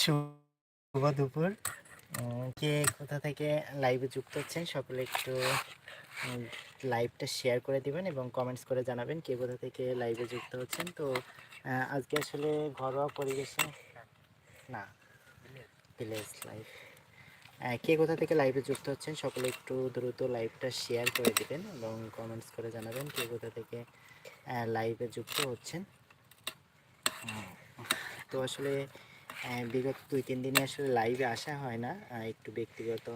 শুভ দুপুর। কে কোথা থেকে লাইভে যুক্ত হচ্ছেন সকলে একটু লাইভটা শেয়ার করে দিবেন এবং কমেন্টস করে জানাবেন কে কোথা থেকে লাইভে যুক্ত হচ্ছেন। তো আজকে আসলে ঘরোয়া পরিবেশে, না ভিলেজ লাইভ কে কোথা থেকে লাইভে যুক্ত হচ্ছেন সকলে একটু দ্রুত লাইভটা শেয়ার করে দিবেন এবং কমেন্টস করে জানাবেন কে কোথা থেকে লাইভে যুক্ত হচ্ছেন। তো আসলে বিগত দুই, তিন দিনে আসলে লাইভে আসা হয় না একটু ব্যক্তিগত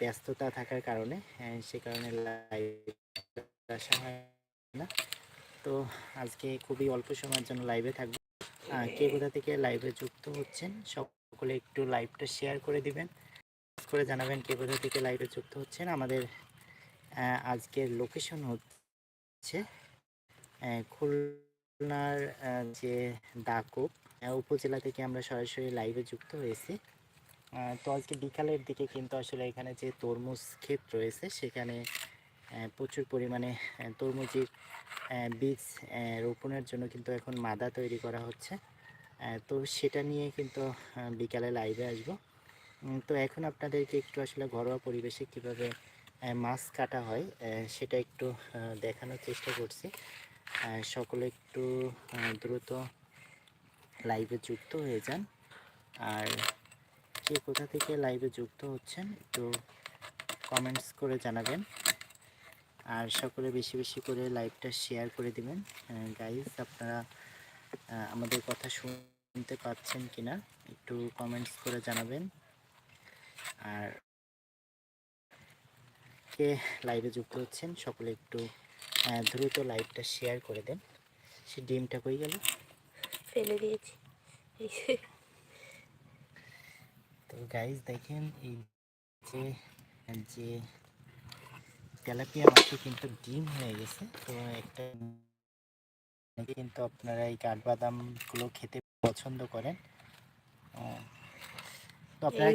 ব্যস্ততা থাকার কারণে সে কারণে লাইভ আসা হয় না। তো আজকে খুবই অল্প সময়ের জন্য লাইভে থাকব। কে কোথা থেকে লাইভে যুক্ত হচ্ছেন, সকলে একটু লাইভটা শেয়ার করে দিবেন। করে জানাবেন কে কোথা থেকে লাইভে যুক্ত হচ্ছেন। আমাদের আজকের লোকেশন হচ্ছে খুলনার যে দাকুপ উপজেলা থেকে আমরা সরাসরি লাইভে যুক্ত হয়েছি। তো আজকে বিকালের দিকে কিন্তু আসলে এখানে যে তরমুজ ক্ষেত রয়েছে, সেখানে প্রচুর পরিমাণে তরমুজের বীজ রোপণের জন্য কিন্তু এখন মাদা তৈরি করা হচ্ছে। তো সেটা নিয়ে কিন্তু বিকালে লাইভে আসব। তো এখন আপনাদেরকে একটু আসলে ঘরোয়া পরিবেশে কীভাবে মাছ কাটা হয় সেটা একটু দেখানোর চেষ্টা করছি। সকলে একটু দ্রুত লাইভে যুক্ত হয়ে যান। আর কে কোথা থেকে লাইভে যুক্ত হচ্ছেন একটু কমেন্টস করে জানাবেন। আর সকলে বেশি বেশি করে লাইভটা শেয়ার করে দিবেন। গাইজ আপনারা আমাদের কথা শুনতে পাচ্ছেন কিনা একটু কমেন্টস করে জানাবেন। আর কে লাইভে যুক্ত হচ্ছেন সকলে একটু দ্রুত লাইভটা শেয়ার করে দেন। সে ডিমটা কই গেল? ফেলে দিয়েছি। তো গাইজ দেখেন এই যে যে তেলাপিয়া মাছে কিন্তু ডিম হয়ে গেছে। তো একটা কিন্তু আপনারা এই কাঠবাদামগুলো খেতে পছন্দ করেন। তো আপনারা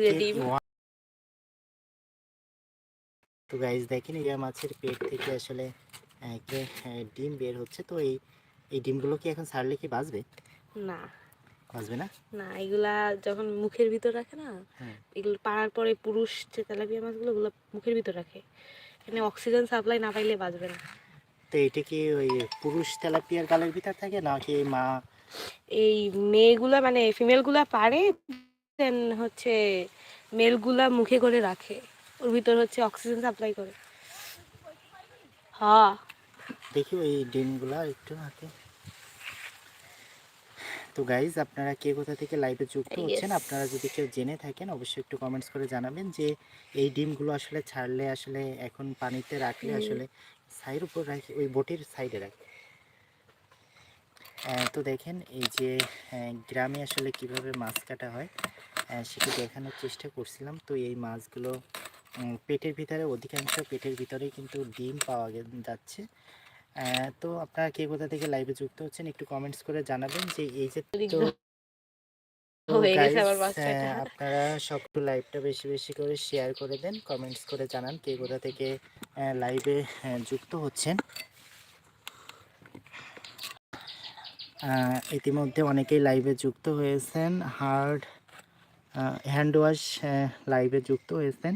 তো গাইজ দেখেন এই মাছের পেট থেকে আসলে ডিম বের হচ্ছে। তো এই এই ডিমগুলো কি এখন ছাড়লে কি বাঁচবে? না। বাঁচবে না? না এগুলা যখন মুখের ভিতর রাখে না হ্যাঁ। এগুলো পাড়ার পরে পুরুষ যে তেলাপিয়া মাছগুলো ওগুলো মুখের ভিতর রাখে। এখানে অক্সিজেন সাপ্লাই না পাইলে বাঁচবে না। তো এটা কি ওই পুরুষ তেলাপিয়ার গালের ভিতর থাকে নাকি মা? এই মেয়েগুলা মানে ফিমেলগুলা পারে দেন হচ্ছে মেলগুলা মুখে করে রাখে। ওর ভিতর হচ্ছে অক্সিজেন সাপ্লাই করে। হ্যাঁ। দেখি ওই ডিমগুলা একটু হাতে তো গাইজ আপনারা কে কোথা থেকে লাইভে যুক্ত হচ্ছেন আপনারা যদি কেউ জেনে থাকেন অবশ্যই একটু কমেন্টস করে জানাবেন যে এই ডিমগুলো আসলে ছাড়লে আসলে এখন পানিতে রাখলে আসলে সাইড উপর রাখি ওই বটির সাইডে রাখি। তো দেখেন এই যে গ্রামে আসলে কীভাবে মাছ কাটা হয় সেটা দেখানোর চেষ্টা করছিলাম। তো এই মাছগুলো পেটের ভিতরে অধিকাংশ পেটের ভিতরেই কিন্তু ডিম পাওয়া যাচ্ছে। তো আপনারা কে কোথা থেকে লাইভে যুক্ত হচ্ছেন একটু কমেন্টস করে জানাবেন যে এই যে তো হয়ে আপনারা সব লাইভটা বেশি বেশি করে শেয়ার করে দেন কমেন্টস করে জানান কে কোথা থেকে লাইভে যুক্ত হচ্ছেন। ইতিমধ্যে অনেকেই লাইভে যুক্ত হয়েছেন হার্ড হ্যান্ড ওয়াশ লাইভে যুক্ত হয়েছেন।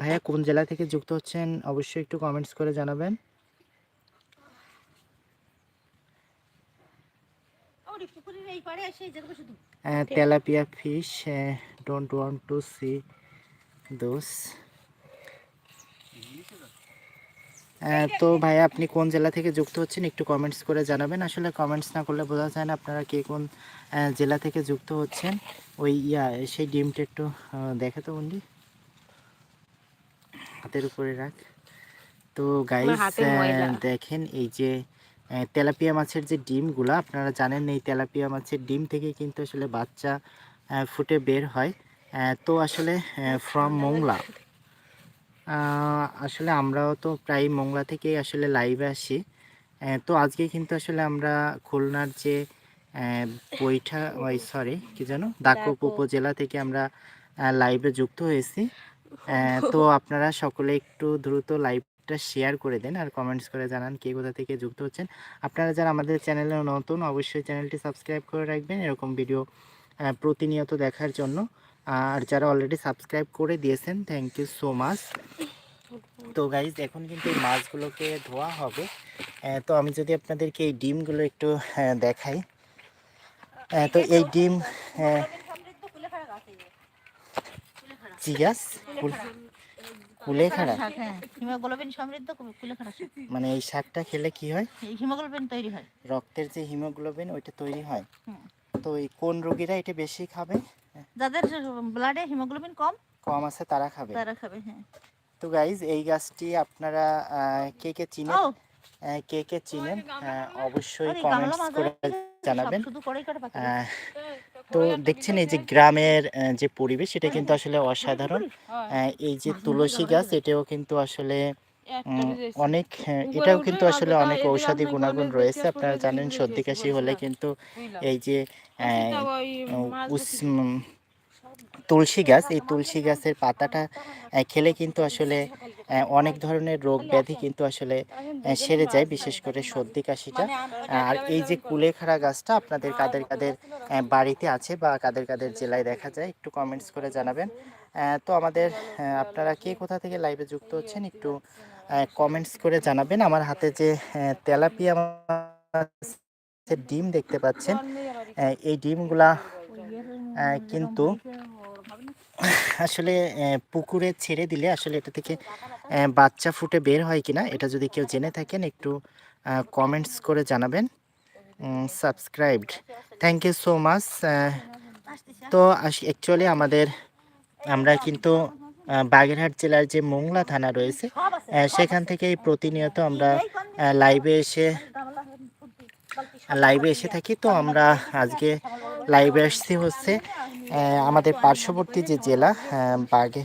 ভাইয়া কোন জেলা থেকে যুক্ত হচ্ছেন অবশ্যই একটু কমেন্টস করে জানাবেন। Tilapia fish don't want to see those তো ভাই আপনি কোন জেলা থেকে যুক্ত হচ্ছেন একটু কমেন্টস করে জানাবেন। আসলে কমেন্টস না করলে বোঝা যায় না আপনারা কে কোন আহ, জেলা থেকে যুক্ত হচ্ছেন। ওই ইয়া সেই ডিমটা একটু দেখে তো বন্ডি হাতের উপরে রাখ। তো গাইস দেখেন এই যে তেলাপিয়া মাছের যে ডিমগুলা আপনারা জানেন এই তেলাপিয়া মাছের ডিম থেকে কিন্তু আসলে বাচ্চা ফুটে বের হয়। তো আসলে ফ্রম মোংলা। আসলে আমরাও তো প্রায় মোংলা থেকেই আসলে লাইভে আসি। তো আজকে কিন্তু আসলে আমরা খুলনার যে বৈঠা ওই সরি কি জানো দাকুপ। উপজেলা থেকে আমরা লাইভে যুক্ত হয়েছি। তো আপনারা সকলে একটু দ্রুত লাইভটা শেয়ার করে দেন আর কমেন্টস করে জানান কে কোথা থেকে যুক্ত হচ্ছেন। আপনারা যারা আমাদের চ্যানেলে নতুন অবশ্যই চ্যানেলটি সাবস্ক্রাইব করে রাখবেন এরকম ভিডিও প্রতিনিয়ত দেখার জন্য। আর যারা অলরেডি সাবস্ক্রাইব করে দিয়েছেন থ্যাংক ইউ সো মাচ তো গাইজ এখন কিন্তু এই মাছগুলোকে ধোয়া হবে। তো আমি যদি আপনাদেরকে এই ডিমগুলো একটু দেখাই। তো এই ডিম জিগাস কুলেখাড়া শাক, হ্যাঁ। হিমোগ্লোবিন সমৃদ্ধ কুলেখাড়া শাক। মানে এই শাকটা খেলে কি হয়? হিমোগ্লোবিন তৈরি হয়। রক্তের যে হিমোগ্লোবিন ওইটা তৈরি হয়। তো এই কোন রোগীরা এটা বেশি খাবে? যাদের ব্লাডে হিমোগ্লোবিন কম কম আছে তারা খাবে। তারা খাবে হ্যাঁ। তো গাইজ এই গাছটি আপনারা আহ, কে কে চিনেন? কে কে চিনেন? অবশ্যই কমেন্টস করে জানাবেন। তো দেখছেন এই যে গ্রামের যে পরিবেশ সেটা কিন্তু আসলে অসাধারণ। এই যে তুলসী গাছ এটাও কিন্তু আসলে অনেক এটাও কিন্তু আসলে অনেক ঔষধি গুণাগুণ রয়েছে। আপনারা জানেন সর্দি কাশি হলে কিন্তু এই যে তুলসী গাছ, এই তুলসী গাছের পাতাটা খেলে কিন্তু আসলে অনেক ধরনের রোগ ব্যাধি কিন্তু আসলে সেরে যায়, বিশেষ করে সর্দি কাশিটা। আর এই যে কুলেখাড়া গাছটা আপনাদের কাদের কাদের বাড়িতে আছে বা কাদের কাদের জেলায় দেখা যায়, একটু কমেন্টস করে জানাবেন। তো আমাদের আপনারা কে কোথা থেকে লাইভে যুক্ত হচ্ছেন, একটু কমেন্টস করে জানাবেন। আমার হাতে যে তেলাপিয়া ডিম দেখতে পাচ্ছেন এই ডিমগুলা কিন্তু আসলে পুকুরে ছেড়ে দিলে আসলে এটা থেকে বাচ্চা ফুটে বের হয় কিনা, এটা যদি কেউ জেনে থাকেন, একটু কমেন্টস করে জানাবেন। Subscribed thank you so much তো অ্যাকচুয়ালি আমাদের, আমরা কিন্তু বাগেরহাট জেলার যে মোংলা থানা রয়েছে সেখান থেকেই প্রতিনিয়ত আমরা লাইভে এসে লাইভে এসে থাকি তো আমরা আজকে লাইভে আসছি হচ্ছে আমাদের পার্শ্ববর্তী যে জেলা বাগে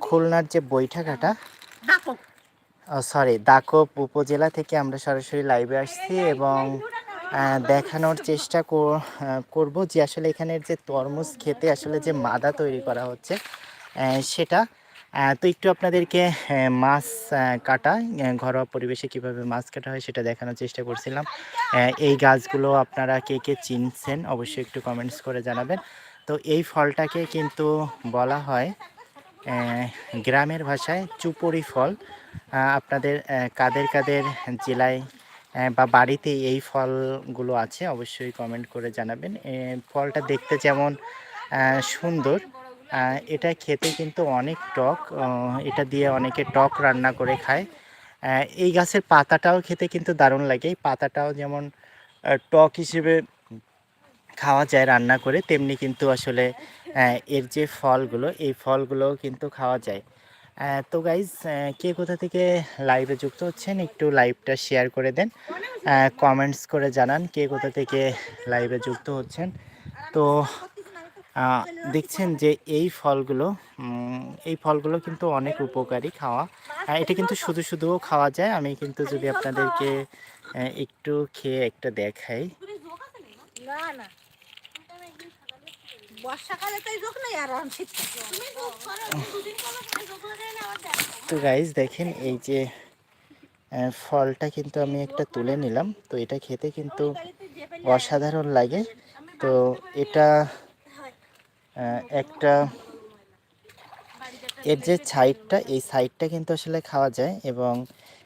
খুলনার যে বৈঠাঘাটা সরি দাকপ উপজেলা থেকে আমরা সরাসরি লাইভে আসছি এবং দেখানোর চেষ্টা করব যে আসলে এখানের যে তরমুজ খেতে আসলে যে মাদা তৈরি করা হচ্ছে সেটা তো একটু আপনাদেরকে মাছ আহ, কাটা ঘরোয়া পরিবেশে কীভাবে মাছ কাটা হয় সেটা দেখানোর চেষ্টা করছিলাম। এই গাছগুলো আপনারা কে কে চিনছেন অবশ্যই একটু কমেন্টস করে জানাবেন। তো এই ফলটাকে কিন্তু বলা হয় গ্রামের ভাষায় চুপড়ি ফল। আপনাদের কাদের কাদের জেলায় বা বাড়িতে এই ফলগুলো আছে অবশ্যই কমেন্ট করে জানাবেন। ফলটা দেখতে যেমন সুন্দর এটা খেতে কিন্তু অনেক টক এটা দিয়ে অনেকে টক রান্না করে খায়। এই গাছের পাতাটাও খেতে কিন্তু দারুণ লাগে। এই পাতাটাও যেমন টক হিসেবে খাওয়া যায় রান্না করে, তেমনি কিন্তু আসলে এর যে ফলগুলো, এই ফলগুলোও কিন্তু খাওয়া যায়। তো গাইজ কে কোথা থেকে লাইভে যুক্ত হচ্ছেন, একটু লাইভটা শেয়ার করে দেন। কমেন্টস করে জানান কে কোথা থেকে লাইভে যুক্ত হচ্ছেন। তো দেখছেন যে এই ফলগুলো এই ফলগুলো কিন্তু অনেক উপকারী খাওয়া। এটা কিন্তু শুধু শুধুও খাওয়া যায়। আমি কিন্তু যদি আপনাদেরকে একটু খেয়ে একটা দেখাই। তো গাইজ দেখেন এই যে ফলটা কিন্তু আমি একটা তুলে নিলাম। তো এটা খেতে কিন্তু অসাধারণ লাগে। তো এটা একটা এর যে সাইডটা এই সাইডটা কিন্তু আসলে খাওয়া যায় এবং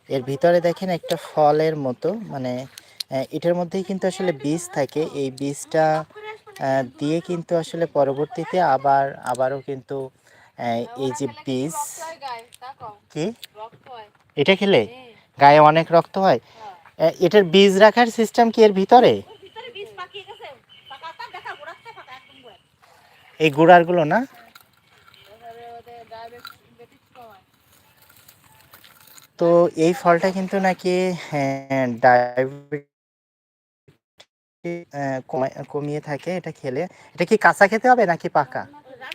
এর ভিতরে দেখেন একটা ফলের মতো মানে এটার মধ্যেই কিন্তু আসলে বীজ থাকে। এই বীজটা দিয়ে কিন্তু আসলে পরবর্তীতে আবার আবারও কিন্তু এই যে বীজ কি? এটা খেলে? গায়ে অনেক রক্ত হয়। এটার বীজ রাখার সিস্টেম কি এর ভিতরে ভিতরে বীজ পাকিয়ে গেছে পাকাটা দেখা গোড়াতে পাকা একদম গোড়া এই গুড়ারগুলো না? তো এই ফলটা কিন্তু নাকি ডায়াবেটিস কমিয়ে থাকে এটা খেলে। এটা কি কাঁচা খেতে হবে নাকি পাকা?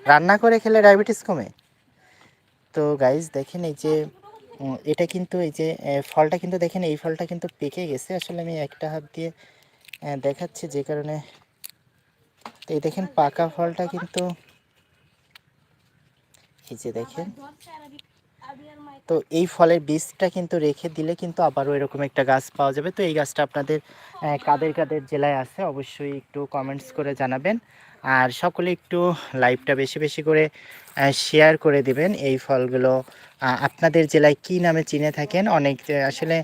রান্না করে খেলে ডায়াবেটিস কমে? তো গাইজ দেখেন এই যে এটা কিন্তু এই যে ফলটা কিন্তু দেখেন, এই ফলটা কিন্তু পেকে গেছে। আসলে আমি একটা হাত দিয়ে দেখাচ্ছি যে কারণে তো এই দেখেন পাকা ফলটা কিন্তু এই যে দেখেন। তো এই ফলের বীজটা কিন্তু রেখে দিলে কিন্তু আবারও এরকম একটা গাছ পাওয়া যাবে। তো এই গাছটা আপনাদের কাদের কাদের জেলায় আছে অবশ্যই একটু কমেন্টস করে জানাবেন। আর সকলে একটু লাইভটা বেশি বেশি করে শেয়ার করে দিবেন এই ফলগুলো। আপনাদের জেলায় কি নামে চিনে থাকেন? অনেক, আসলে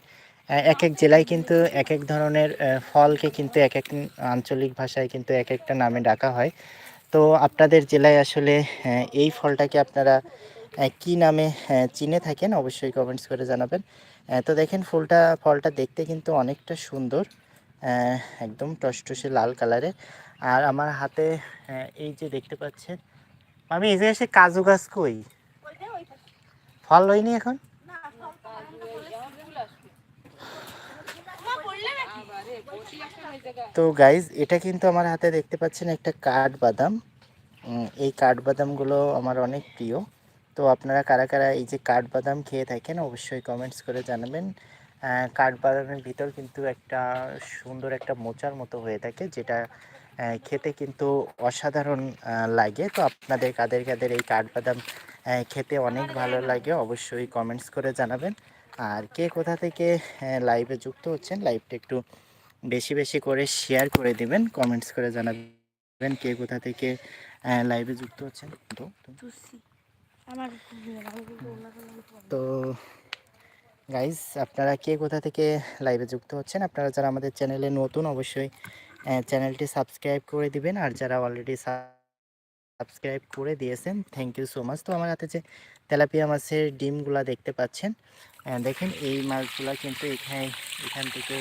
এক এক জেলায় কিন্তু এক এক ধরনের ফলকে কিন্তু এক এক আঞ্চলিক ভাষায় কিন্তু এক একটা নামে ডাকা হয়। তো আপনাদের জেলায় আসলে এই ফলটাকে আপনারা কি নামে চিনে থাকেন অবশ্যই কমেন্টস করে জানাবেন। তো দেখেন ফুলটা, ফলটা দেখতে কিন্তু অনেকটা সুন্দর একদম টসটসে লাল কালারের। আর আমার হাতে এই যে দেখতে পাচ্ছেন আমি এই যে এসে কাজু গাছ কই? ফল হয়নি এখন না ফল তো আমরা বলেছি। মা বললে নাকি তো গাইজ এটা কিন্তু আমার হাতে দেখতে পাচ্ছেন একটা কাঠ বাদাম এই কাঠ বাদামগুলো আমার অনেক প্রিয়। তো আপনারা কারা কারা এই যে কাঠ বাদাম খেয়ে থাকেন, অবশ্যই কমেন্টস করে জানাবেন। কাঠ বাদামের ভিতর কিন্তু একটা সুন্দর একটা মোচার মতো হয়ে থাকে, যেটা খেতে কিন্তু অসাধারণ লাগে। তো আপনাদের কাদের কাদের এই কাঠবাদাম খেতে অনেক ভালো লাগে, অবশ্যই কমেন্টস করে জানাবেন। আর কে কোথা থেকে লাইভে যুক্ত হচ্ছেন লাইভটা একটু বেশি বেশি করে শেয়ার করে দিবেন কমেন্টস করে জানাবেন কে কোথা থেকে লাইভে যুক্ত হচ্ছেন তো তো। গাইজ আপনারা কে কোথা থেকে লাইভে যুক্ত হচ্ছেন আপনারা যারা আমাদের চ্যানেলে নতুন অবশ্যই চ্যানেলটি সাবস্ক্রাইব করে দিবেন। আর যারা অলরেডি সাবস্ক্রাইব করে দিয়েছেন থ্যাংক ইউ সো মাচ তো আমার হাতে যে তেলাপিয়া মাছের ডিমগুলা দেখতে পাচ্ছেন দেখেন এই মাছগুলা কিন্তু এখানে এখান থেকে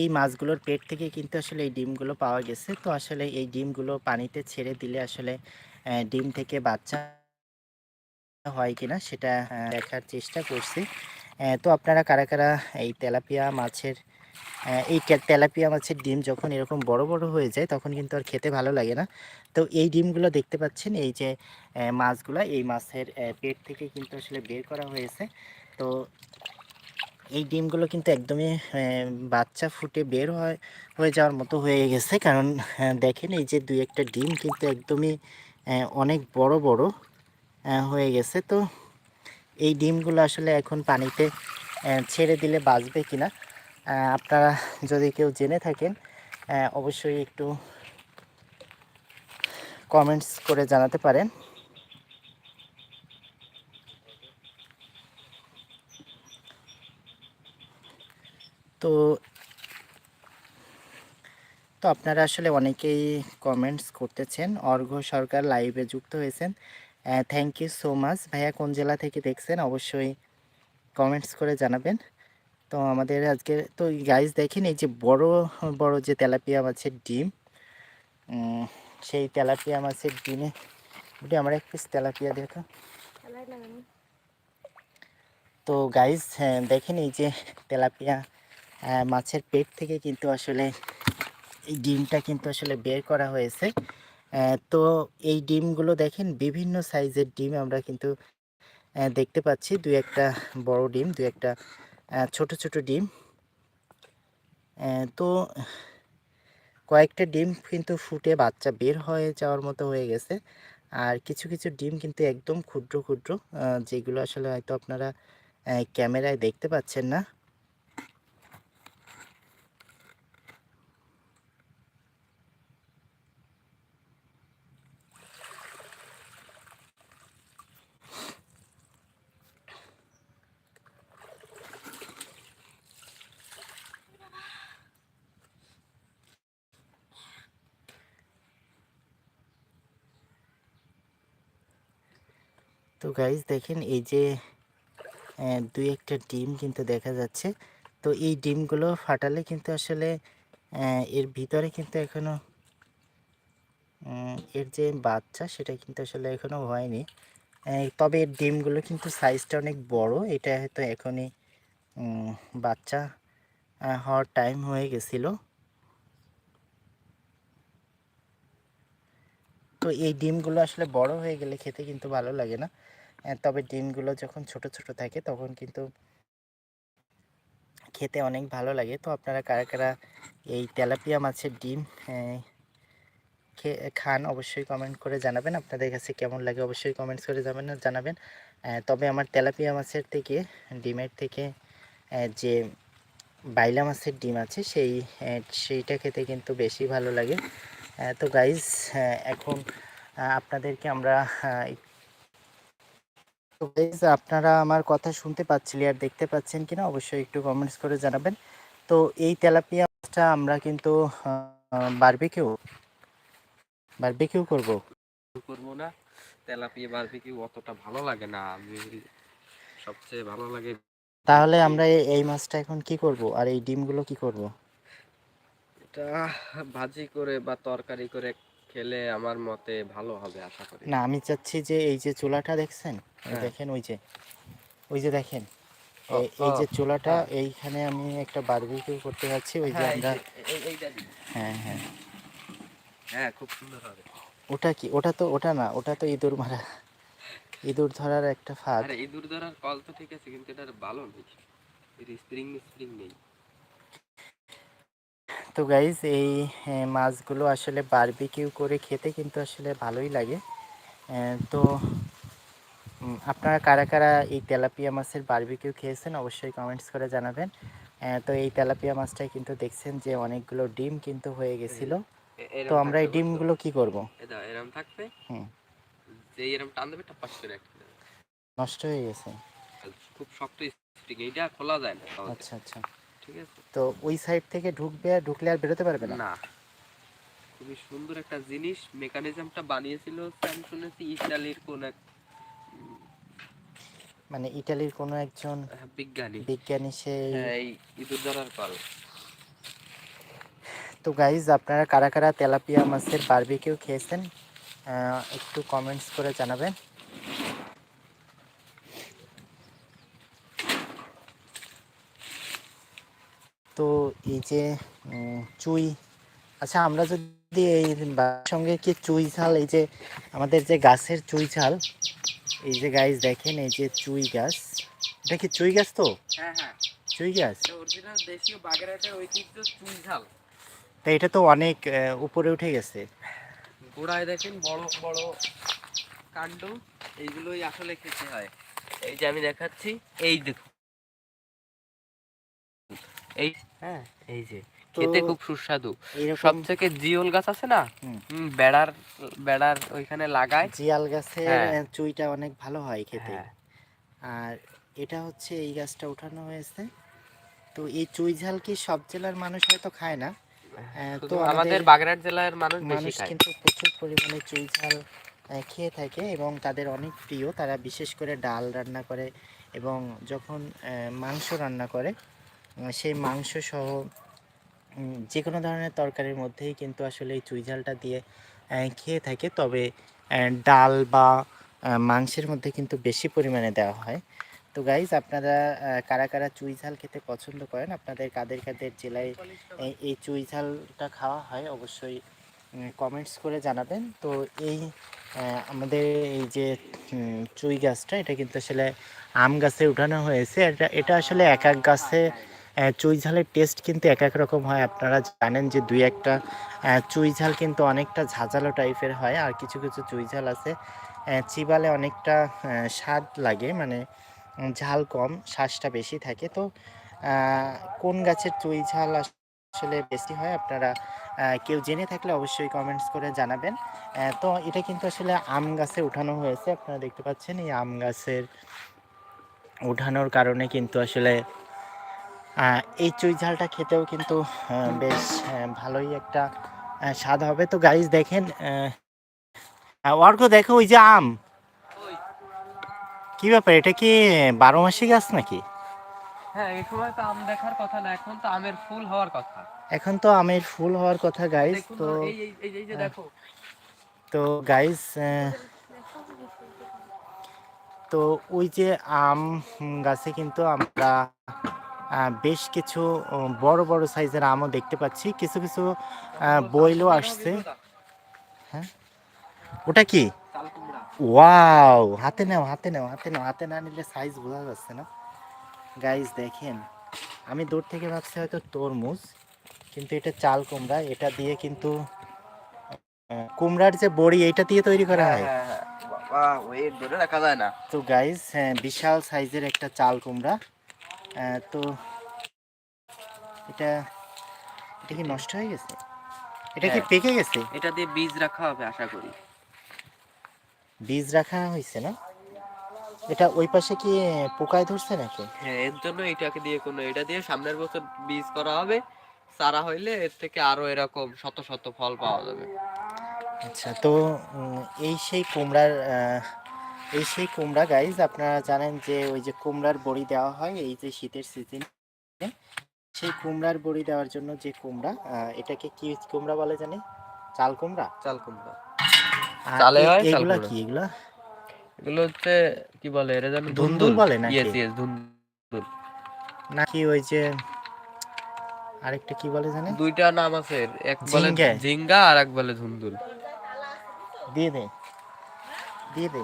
এই মাছগুলোর পেট থেকে কিন্তু আসলে এই ডিমগুলো পাওয়া গেছে। তো আসলে এই ডিমগুলো পানিতে ছেড়ে দিলে আসলে ডিম থেকে বাচ্চা হয় কিনা সেটা দেখার চেষ্টা করছি। তো আপনারা কারা কারা এই তেলাপিয়া মাছের এই তেলাপিয়া মাছের ডিম যখন এরকম বড় বড় হয়ে যায় তখন কিন্তু আর খেতে ভালো লাগে না। তো এই ডিমগুলো দেখতে পাচ্ছেন, এই যে মাছগুলো এই মাছের পেট থেকে কিন্তু আসলে বের করা হয়েছে। তো এই ডিমগুলো কিন্তু একদমই বাচ্চা ফুটে বের হয়, হয়ে যাওয়ার মতো হয়ে গেছে। কারণ দেখেন এই যে দুই একটা ডিম কিন্তু একদমই অনেক বড় বড় হয়ে গেছে। তো এই ডিমগুলো আসলে এখন পানিতে ছেড়ে দিলে বাঁচবে কিনা আপনারা যদি কেউ জেনে থাকেন অবশ্যই একটু কমেন্টস করে জানাতে পারেন। তো তো আপনারা আসলে অনেকেই কমেন্টস করতেছেন। অর্ঘ সরকার লাইভে যুক্ত হয়েছেন। থ্যাংক ইউ সো মাচ ভাইয়া কোন জেলা থেকে দেখছেন অবশ্যই কমেন্টস করে জানাবেন। তো আমাদের আজকে তো গাইজ দেখেন এই যে বড় বড় যে তেলাপিয়া মাছের ডিম সেই তেলাপিয়া মাছের ডিমে ওটি আমার এক পিস তেলাপিয়া দেখো তো। গাইজ দেখেন এই যে তেলাপিয়া মাছের পেট থেকে কিন্তু আসলে এই ডিমটা কিন্তু আসলে বের করা হয়েছে। তো এই ডিমগুলো দেখেন, বিভিন্ন সাইজের ডিম আমরা কিন্তু দেখতে পাচ্ছি। দুই একটা বড় ডিম, দুই একটা ছোট ছোট ডিম। তো কয়েকটা ডিম কিন্তু ফুটে বাচ্চা বের হয়ে যাওয়ার মতো হয়ে গেছে। আর কিছু কিছু ডিম কিন্তু একদম ক্ষুদ্র ক্ষুদ্র যেগুলো আসলে হয়তো আপনারা ক্যামেরায় দেখতে পাচ্ছেন না। তো গাইজ দেখেন এই যে দুই একটা ডিম কিন্তু দেখা যাচ্ছে। তো এই ডিমগুলো ফাটালে কিন্তু আসলে এর ভিতরে কিন্তু এখনও উম, এর যে বাচ্চা সেটা কিন্তু আসলে এখনও হয়নি। তবে এর ডিমগুলো কিন্তু সাইজটা অনেক বড়। এটা হয়তো এখনই বাচ্চা হওয়ার টাইম হয়ে গেছিল। তো এই ডিমগুলো আসলে বড় হয়ে গেলে খেতে কিন্তু ভালো লাগে না। তবে ডিমগুলো যখন ছোট ছোট থাকে তখন কিন্তু খেতে অনেক ভালো লাগে। তো আপনারা কারা কারা এই তেলাপিয়া মাছের ডিম খান অবশ্যই কমেন্ট করে জানাবেন। আপনাদের কাছে কেমন লাগে অবশ্যই কমেন্টস করে যাবেন জানাবেন। তবে আমার তেলাপিয়া মাছের থেকে, ডিমের থেকে যে বাইলা মাছের ডিম আছে সেই সেইটা খেতে কিন্তু বেশি ভালো লাগে। তো গাইজ এখন আপনাদেরকে আমরা তো আপনারা আমার কথা শুনতে পাচ্ছিলি আর দেখতে পাচ্ছেন কিনা অবশ্যই একটু কমেন্টস করে জানাবেন। তো এই তেলাপিয়া মাছটা আমরা কিন্তু বারবিকিউ বারবিকিউ করব। করব না। তেলাপিয়া বারবিকিউ অতটা ভালো লাগে না। আমি সবচেয়ে ভালো লাগে তাহলে আমরা এই- এই মাছটা এখন কি করব? আর এই ডিমগুলো কি করব? এটা ভাজি করে বা তরকারি করে খেলে আমার মতে ভালো হবে আশা করি। না আমি চাচ্ছি যে এই যে চুলাটা দেখছেন হ্যাঁ। দেখেন ওই যে ওই যে দেখেন এই- যে চুলাটা হ্যাঁ। এইখানে আমি একটা বারবিকিউ করতে যাচ্ছি ওই যে হ্যাঁ, আমরা। হ্যাঁ হ্যাঁ। হ্যাঁ খুব সুন্দর হবে। ওটা কি? ওটা তো ওটা না ওটা তো ইঁদুর মারা ইঁদুর ধরার একটা ফাঁদ। আরে ইঁদুর ধরার কল তো ঠিক আছে কিন্তু এটার ভালো নেই। এর স্প্রিং স্প্রিং নেই। তো গাইজ এই মাছগুলো আসলে বারবিকিউ করে খেতে কিন্তু আসলে ভালোই লাগে। তো আপনারা কারা কারা এই তেলাপিয়া মাছের বারবিকিউ খেয়েছেন অবশ্যই কমেন্টস করে জানাবেন। তো এই তেলাপিয়া মাছটাই কিন্তু দেখছেন যে অনেকগুলো ডিম কিন্তু হয়ে গেছিল। তো আমরা এই ডিমগুলো কি করব? থাকবে। হুম। যে এরম টান দেবে টাপাস করে নষ্ট হয়ে গেছে। খুব শক্ত স্প্রিং এইটা খোলা যায় না আচ্ছা আচ্ছা। ঠিক আছে? তো ওই সাইড থেকে ঢুকবে আর ঢুকলে আর বেরোতে পারবে না? না। খুবই সুন্দর একটা জিনিস। মেকানিজমটা বানিয়েছিল আমি শুনেছি ইতালির কোন এক মানে ইটালির কোনো একজন বিজ্ঞানী। বিজ্ঞানী সেই হ্যাঁ ইঁদুর ধরার কল তো গাইজ আপনারা কারা কারা তেলাপিয়া মাছের বারবিকিউ খেয়েছেন একটু কমেন্টস করে জানাবেন তো এই যে চুই। আচ্ছা আমরা যদি এই সঙ্গে কি চুই ঝাল এই যে আমাদের যে গাছের চুই ঝাল এই যে গাইজ দেখেন এই যে চুই গাছ। এটা কি চুই গাছ তো? হ্যাঁ হ্যাঁ। চুই গাছ? এটা অরিজিনাল দেশীয় বাগেরহাটের ঐতিহ্য চুই ঝাল। তো এটা তো অনেক উপরে উঠে গেছে। গোড়ায় দেখেন বড় বড় কাণ্ড এইগুলোই আসলে খেতে হয়। এই যে আমি দেখাচ্ছি এই দেখুন। এই হ্যাঁ। এই যে খেতে খুব সুস্বাদু। সব থেকে জিওল গাছ আছে না? বেড়ার বেড়ার ওইখানে লাগায়। জিয়াল গাছের হ্যাঁ। চুইটা অনেক ভালো হয় খেতে। হ্যাঁ। আর এটা হচ্ছে এই গাছটা উঠানো হয়েছে। তো এই চুই ঝাল কি সব জেলার মানুষ হয়তো খায় না? তো আমাদের বাগেরহাট জেলার মানুষ মানুষ কিন্তু প্রচুর পরিমাণে চুই ঝাল খেয়ে থাকে এবং তাদের অনেক প্রিয়। তারা বিশেষ করে ডাল রান্না করে এবং যখন মাংস রান্না করে সেই মাংস সহ যে কোনো ধরনের তরকারির মধ্যেই কিন্তু আসলে এই চুই ঝালটা দিয়ে খেয়ে থাকে। তবে ডাল বা মাংসের মধ্যে কিন্তু বেশি পরিমাণে দেওয়া হয়। তো গাইজ আপনারা কারা কারা চুই ঝাল খেতে পছন্দ করেন, আপনাদের কাদের কাদের জেলায়, এই চুই ঝালটা খাওয়া হয়, অবশ্যই কমেন্টস করে জানাবেন। তো এই আমাদের এই যে চুই গাছটা, এটা কিন্তু আসলে আম গাছে উঠানো হয়েছে। এটা এটা আসলে এক এক গাছে চুই ঝালের টেস্ট কিন্তু এক এক রকম হয়। আপনারা জানেন যে দুই একটা চুই ঝাল কিন্তু অনেকটা ঝাঁঝালো টাইপের হয় আর কিছু কিছু চুই ঝাল আছে। চিবালে অনেকটা স্বাদ লাগে মানে ঝাল কম শ্বাসটা বেশি থাকে। তো কোন গাছের চুই ঝাল আসলে বেশি হয় আপনারা কেউ জেনে থাকলে অবশ্যই কমেন্টস করে জানাবেন। তো এটা কিন্তু আসলে আম গাছে উঠানো হয়েছে। আপনারা দেখতে পাচ্ছেন এই আম গাছের উঠানোর কারণে কিন্তু আসলে এই চুই ঝালটা খেতেও কিন্তু বেশ ভালোই একটা স্বাদ হবে। তো গাইজ দেখেন অর্ঘ দেখো ওই যে আম। কি ব্যাপার এটা কি বারো মাসি গাছ নাকি? হ্যাঁ এই সময় তো আম দেখার কথা না এখন তো আমের ফুল হওয়ার কথা। এখন তো আমের ফুল হওয়ার কথা গাইজ তো এই যে হ্যাঁ। দেখো। তো গাইজ তো ওই যে আম গাছে কিন্তু আমরা বেশ কিছু বড় বড় সাইজের আমও দেখতে পাচ্ছি। কিছু কিছু বইলও আসছে। হ্যাঁ? ওটা কি? ওয়াও! হাতে নাও হাতে নাও হাতে নাও। হাতে না নিলে সাইজ বোঝা যাচ্ছে না। গাইজ দেখেন। আমি দূর থেকে ভাবছি হয়তো তরমুজ কিন্তু এটা চাল কুমড়া। এটা দিয়ে কিন্তু কুমড়ার যে বড়ি এটা দিয়ে তৈরি করা হয় হ্যাঁ, হ্যাঁ, বাবা ওয়েট ধরে রাখা যায় না। তো গাইজ বিশাল সাইজের একটা চাল কুমড়া। তো এটা এটা কি নষ্ট হয়ে গেছে? এটা কি হ্যাঁ। পেকে গেছে? এটা দিয়ে বীজ রাখা হবে আশা করি। বীজ রাখা হয়েছে না? এটা ওই পাশে কি পোকায় ধরছে নাকি? হ্যাঁ এর জন্য এটাকে দিয়ে কোনো এটা দিয়ে সামনের বছর বীজ করা হবে। চারা হইলে এর থেকে আরও এরকম শত শত ফল পাওয়া যাবে। আচ্ছা তো এই সেই কুমড়ার আহ, এই সেই কুমড়া গাইজ আপনারা জানেন যে ওই যে কুমড়ার বড়ি দেওয়া হয় এই যে শীতের সিজনে সেই কুমড়ার বড়ি দেওয়ার জন্য যে কুমড়া এটাকে কি কুমড়া বলে জানি চাল কুমড়া? চাল কুমড়া। চালে হয়, এগুলা কি এগুলা? এগুলো হচ্ছে কি বলে এটা যেন ধুন্দুল বলে নাকি? ইয়েস ইয়েস ধুন্দুল। নাকি ওই যে আরেকটা কি বলে জানেন? দুইটা নাম আছে এক বলে আর এক বলে ধুন্দুল। দিয়ে দে। দিয়ে দে।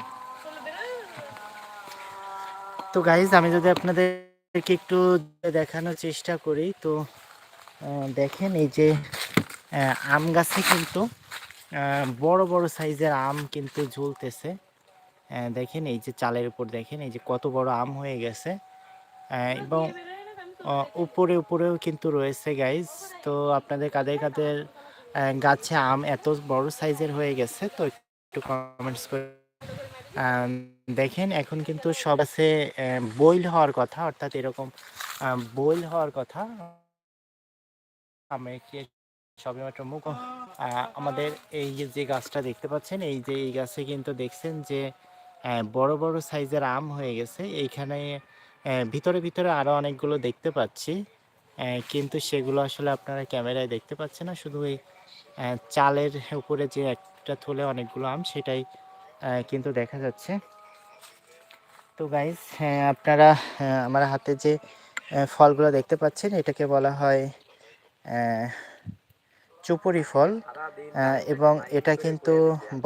তো গাইজ আমি যদি আপনাদেরকে একটু দেখানোর চেষ্টা করি, তো দেখেন এই যে আম গাছে কিন্তু বড় বড় সাইজের আম কিন্তু ঝুলতেছে। দেখেন এই যে চালের উপর, দেখেন এই যে কত বড় আম হয়ে গেছে। এবং উপরে উপরেও কিন্তু রয়েছে গাইজ তো আপনাদের কাদের কাদের গাছে আম এত বড় সাইজের হয়ে গেছে, তো একটু কমেন্টস করে দেখেন, এখন কিন্তু সব আছে বইল হওয়ার কথা, অর্থাৎ এরকম বইল হওয়ার কথা। আমি কি সবেমাত্র মুখ আমাদের এই যে গাছটা দেখতে পাচ্ছেন, এই যে, এই গাছে কিন্তু দেখছেন যে বড় বড় সাইজের আম হয়ে গেছে। এইখানে ভিতরে ভিতরে আরও অনেকগুলো দেখতে পাচ্ছি। কিন্তু সেগুলো আসলে আপনারা ক্যামেরায় দেখতে পাচ্ছেন না। শুধু এই চালের উপরে যে একটা থলে অনেকগুলো আম, সেটাই কিন্তু দেখা যাচ্ছে। তো গাইজ আপনারা আমার হাতে যে ফলগুলো দেখতে পাচ্ছেন, এটাকে বলা হয় চুপুরি ফল। এবং এটা কিন্তু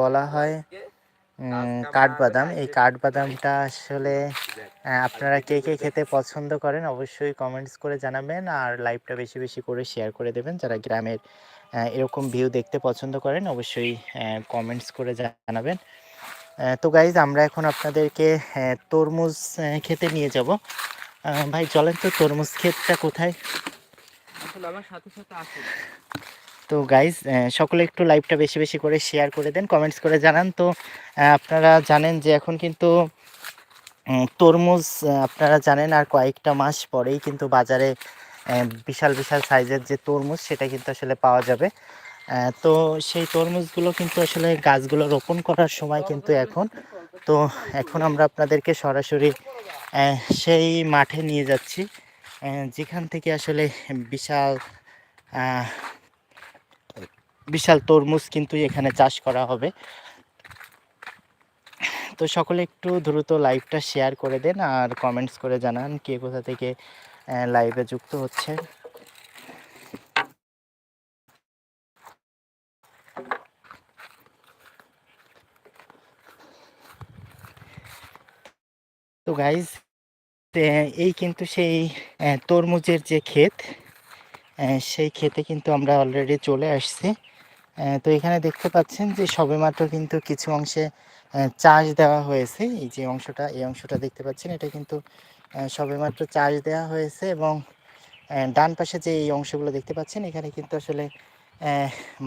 বলা হয় কাঠবাদাম। এই কাঠবাদামটা আসলে আপনারা কে কে খেতে পছন্দ করেন, অবশ্যই কমেন্টস করে জানাবেন। আর লাইভটা বেশি বেশি করে শেয়ার করে দেবেন। যারা গ্রামের এরকম ভিউ দেখতে পছন্দ করেন, অবশ্যই কমেন্টস করে জানাবেন। তো গাইজ আমরা এখন আপনাদেরকে তরমুজ খেতে নিয়ে যাব। ভাই চলেন তো তরমুজ ক্ষেতটা কোথায়? তো গাইজ সকলে একটু লাইভটা বেশি বেশি করে শেয়ার করে দেন কমেন্টস করে জানান। তো আপনারা জানেন যে এখন কিন্তু তরমুজ আপনারা জানেন আর কয়েকটা মাস পরেই কিন্তু বাজারে বিশাল বিশাল সাইজের যে তরমুজ সেটা কিন্তু আসলে পাওয়া যাবে। তো সেই তরমুজগুলো কিন্তু আসলে গাছগুলো রোপণ করার সময় কিন্তু এখন, তো এখন আমরা আপনাদেরকে সরাসরি সেই মাঠে নিয়ে যাচ্ছি। যেখান থেকে আসলে বিশাল বিশাল তরমুজ কিন্তু এখানে চাষ করা হবে। তো সকলে একটু দ্রুত লাইভটা শেয়ার করে দেন আর কমেন্টস করে জানান কে কোথা থেকে লাইভে যুক্ত হচ্ছে তো গাইজ এই কিন্তু সেই তরমুজের যে ক্ষেত সেই ক্ষেতে কিন্তু আমরা অলরেডি চলে আসছি। তো এখানে দেখতে পাচ্ছেন যে সবেমাত্র কিন্তু কিছু অংশে চাষ দেওয়া হয়েছে। এই যে অংশটা, এই অংশটা দেখতে পাচ্ছেন, এটা কিন্তু সবেমাত্র চাষ দেওয়া হয়েছে এবং ডান পাশে যে এই অংশগুলো দেখতে পাচ্ছেন, এখানে কিন্তু আসলে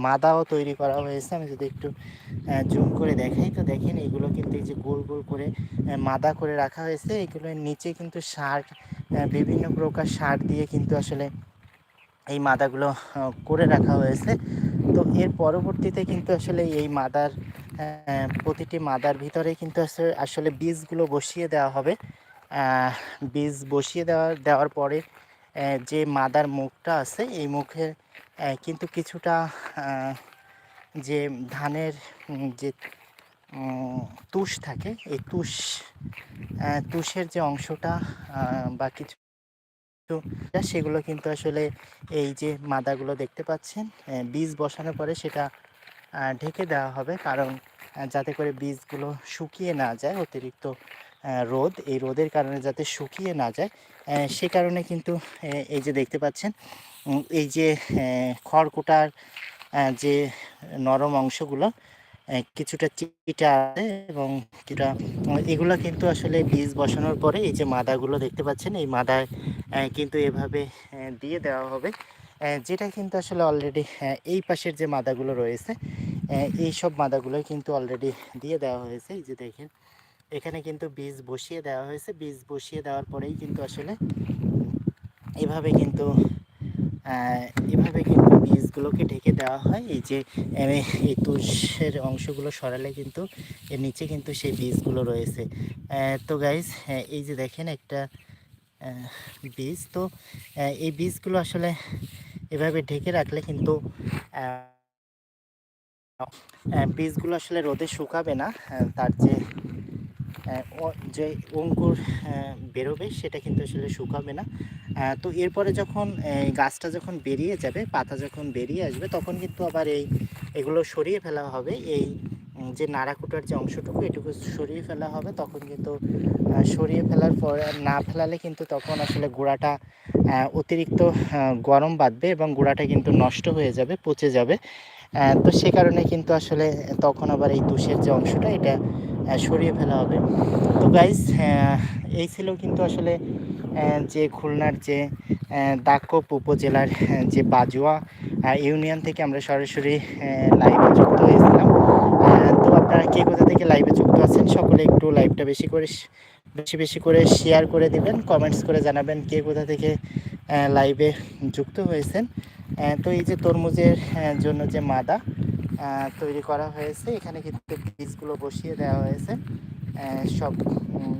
মাদাও তৈরি করা হয়েছে। আমি যদি একটু জুম করে দেখাই তো দেখেন এইগুলো কিন্তু এই যে গোল গোল করে মাদা করে রাখা হয়েছে। এগুলোর নিচে কিন্তু সার বিভিন্ন প্রকার সার দিয়ে কিন্তু আসলে এই মাদাগুলো করে রাখা হয়েছে। তো এর পরবর্তীতে কিন্তু আসলে এই মাদার প্রতিটি মাদার ভিতরে কিন্তু আসলে বীজগুলো বসিয়ে দেওয়া হবে। বীজ বসিয়ে দেওয়া দেওয়ার পরে যে মাদার মুখটা আছে এই মুখে আহ, কিন্তু কিছুটা যে ধানের যে তুষ থাকে, এই তুষ তুষের যে অংশটা বা কিছু সেগুলো কিন্তু আসলে এই যে মাদাগুলো দেখতে পাচ্ছেন বীজ বসানোর পরে সেটা ঢেকে দেওয়া হবে। কারণ যাতে করে বীজগুলো শুকিয়ে না যায়, অতিরিক্ত রোদ, এই রোদের কারণে যাতে শুকিয়ে না যায় সে কারণে কিন্তু এই যে দেখতে পাচ্ছেন এই যে খড়কুটার যে নরম অংশগুলো কিছুটা চিটা আছে এবং কিছুটা, এগুলো কিন্তু আসলে বীজ বসানোর পরে এই যে মাদাগুলো দেখতে পাচ্ছেন, এই মাদায় কিন্তু এভাবে দিয়ে দেওয়া হবে যেটা কিন্তু আসলে অলরেডি এই পাশের যে মাদাগুলো রয়েছে এই সব মাদাগুলো কিন্তু অলরেডি দিয়ে দেওয়া হয়েছে, এই যে দেখেন। এখানে কিন্তু বীজ বসিয়ে দেওয়া হয়েছে। বীজ বসিয়ে দেওয়ার পরেই কিন্তু আসলে এভাবে কিন্তু এভাবে কিন্তু বীজগুলোকে ঢেকে দেওয়া হয়। এই যে এই তুষের অংশগুলো সরালে কিন্তু এর নিচে কিন্তু সেই বীজগুলো রয়েছে। তো গাইজ এই যে দেখেন একটা বীজ। তো এই বীজগুলো আসলে এভাবে ঢেকে রাখলে কিন্তু বীজগুলো আসলে রোদে শুকাবে না। তার যে যে অঙ্কুর বেরোবে সেটা কিন্তু আসলে শুকাবে না। তো এরপরে যখন গাছটা যখন বেরিয়ে যাবে, পাতা যখন বেরিয়ে আসবে, তখন কিন্তু আবার এই, এগুলো সরিয়ে ফেলা হবে। এই যে নাড়াকুটার যে অংশটুকু, এটুকু সরিয়ে ফেলা হবে। তখন কিন্তু সরিয়ে ফেলার পর না ফেলালে কিন্তু তখন আসলে গোড়াটা অতিরিক্ত গরম বাঁধবে এবং গোড়াটা কিন্তু নষ্ট হয়ে যাবে, পচে যাবে। তো সে কারণে কিন্তু আসলে তখন আবার এই তুষের যে অংশটা, এটা সরিয়ে ফেলা হবে। তো গাইস এই ছিল কিন্তু আসলে যে খুলনার যে দাকপ উপজেলার যে বাজুয়া ইউনিয়ন থেকে আমরা সরাসরি লাইভে যুক্ত হয়েছিলাম। তো আপনারা কে কোথা থেকে লাইভে যুক্ত আছেন সকলে একটু লাইভটা বেশি করে, বেশি বেশি করে শেয়ার করে দিবেন কমেন্টস করে জানাবেন কে কোথা থেকে লাইভে যুক্ত হয়েছেন। তো এই যে তরমুজের জন্য যে মাদা তৈরি করা হয়েছে। এখানে কিন্তু বীজগুলো বসিয়ে দেওয়া হয়েছে। সব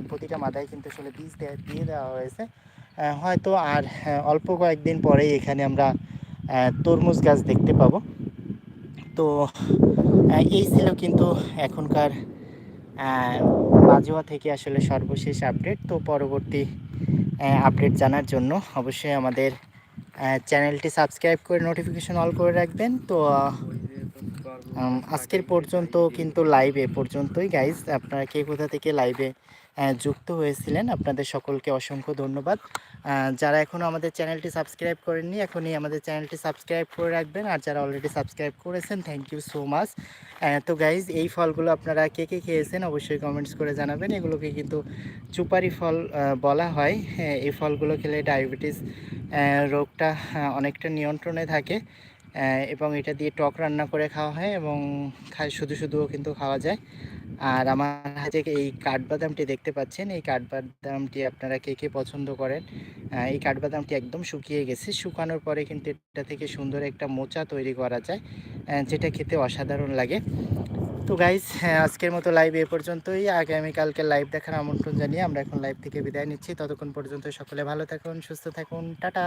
প্রতিটা মাথায় কিন্তু আসলে বীজ দেয়া দেওয়া হয়েছে। হয়তো আর অল্প কয়েকদিন পরেই এখানে আমরা তরমুজ গাছ দেখতে পাবো। তো এই ছিল কিন্তু এখনকার বাজুয়া থেকে আসলে সর্বশেষ আপডেট। তো পরবর্তী আপডেট জানার জন্য অবশ্যই আমাদের চ্যানেলটি সাবস্ক্রাইব করে নোটিফিকেশন অল করে রাখবেন। তো আজকের পর্যন্ত কিন্তু লাইভে পর্যন্তই গাইজ আপনারা কে কোথা থেকে লাইভে যুক্ত হয়েছিলেন আপনাদের সকলকে অসংখ্য ধন্যবাদ। যারা এখনও আমাদের চ্যানেলটি সাবস্ক্রাইব করেননি এখনই আমাদের চ্যানেলটি সাবস্ক্রাইব করে রাখবেন। আর যারা অলরেডি সাবস্ক্রাইব করেছেন থ্যাংক ইউ সো মাচ তো গাইজ এই ফলগুলো আপনারা কে কে খেয়েছেন অবশ্যই কমেন্টস করে জানাবেন। এগুলোকে কিন্তু চুপারি ফল বলা হয়। হ্যাঁ, এই ফলগুলো খেলে ডায়াবেটিস রোগটা অনেকটা নিয়ন্ত্রণে থাকে। এবং এটা দিয়ে টক রান্না করে খাওয়া হয় এবং খায় শুধু শুধুও কিন্তু খাওয়া যায়। আর আমার হাতে এই কাঠবাদামটি দেখতে পাচ্ছেন, এই কাঠবাদামটি আপনারা কে কে পছন্দ করেন এই কাঠবাদামটি একদম শুকিয়ে গেছে। শুকানোর পরে কিন্তু এটা থেকে সুন্দর একটা মোচা তৈরি করা যায় যেটা খেতে অসাধারণ লাগে। তো গাইজ আজকের মতো লাইভ এ পর্যন্তই। আগামীকালকে লাইভ দেখার আমন্ত্রণ জানিয়ে আমরা এখন লাইভ থেকে বিদায় নিচ্ছি। ততক্ষণ পর্যন্ত সকলে ভালো থাকুন, সুস্থ থাকুন, টাটা!